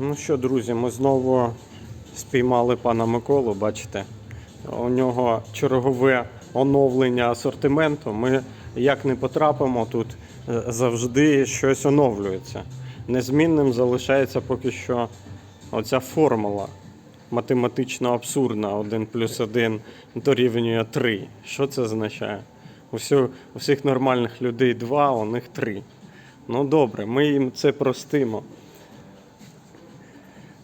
Ну що, друзі, ми знову спіймали пана Миколу, бачите. У нього чергове оновлення асортименту. Ми як не потрапимо, тут е, завжди щось оновлюється. Незмінним залишається поки що оця формула математично абсурдна. 1 плюс 1 дорівнює 3. Що це означає? У, всіх нормальних людей 2, у них 3. Ну добре, ми їм це простимо.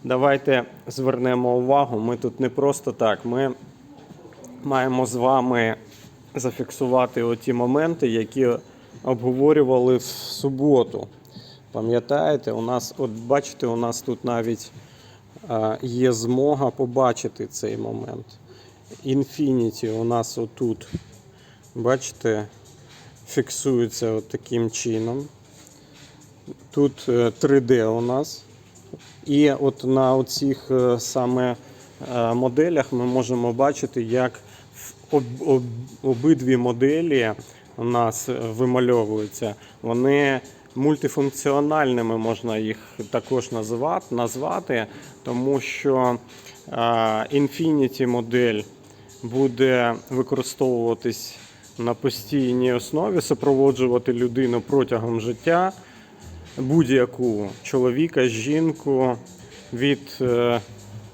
Давайте звернемо увагу. Ми тут не просто так. Ми маємо з вами зафіксувати оті моменти, які обговорювали в суботу. Пам'ятаєте, у нас, от бачите, у нас тут навіть е, є змога побачити цей момент. Infinity у нас отут, бачите, фіксується от таким чином. Тут е, 3D у нас. І от на оцих е, саме е, моделях ми можемо бачити, як обидві моделі у нас е, вимальовуються. Вони мультифункціональними можна їх також назвати, тому що Infinity модель буде використовуватись на постійній основі, супроводжувати людину протягом життя будь-яку чоловіка, жінку від е,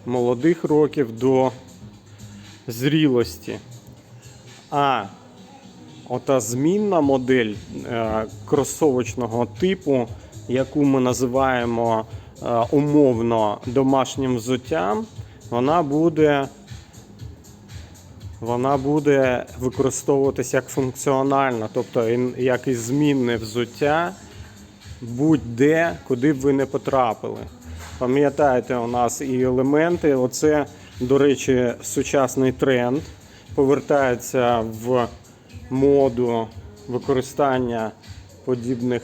молодих років до зрілості. А ота змінна модель е, кросовочного типу, яку ми називаємо е, умовно домашнім взуттям, вона буде вона буде використовуватися як функціональна, тобто як і змінне взуття будь-де, куди б ви не потрапили. Пам'ятаєте, у нас і елементи. Оце, до речі, сучасний тренд. Повертається в моду використання подібних,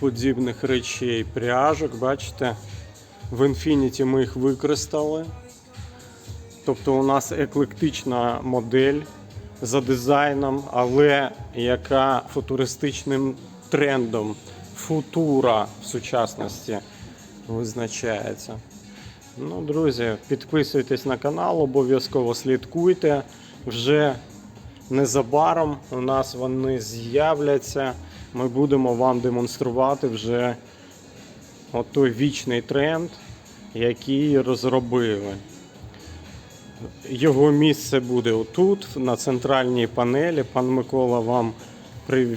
подібних речей пряжок. Бачите, в Infinity ми їх використали. Тобто у нас еклектична модель за дизайном, але яка футуристичним трендом футура в сучасності визначається. Ну, друзі, підписуйтесь на канал, обов'язково слідкуйте. Вже незабаром у нас вони з'являться. Ми будемо вам демонструвати вже той вічний тренд, який розробили. Його місце буде отут, на центральній панелі. Пан Микола вам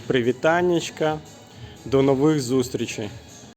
привітаннячка. До нових зустрічей.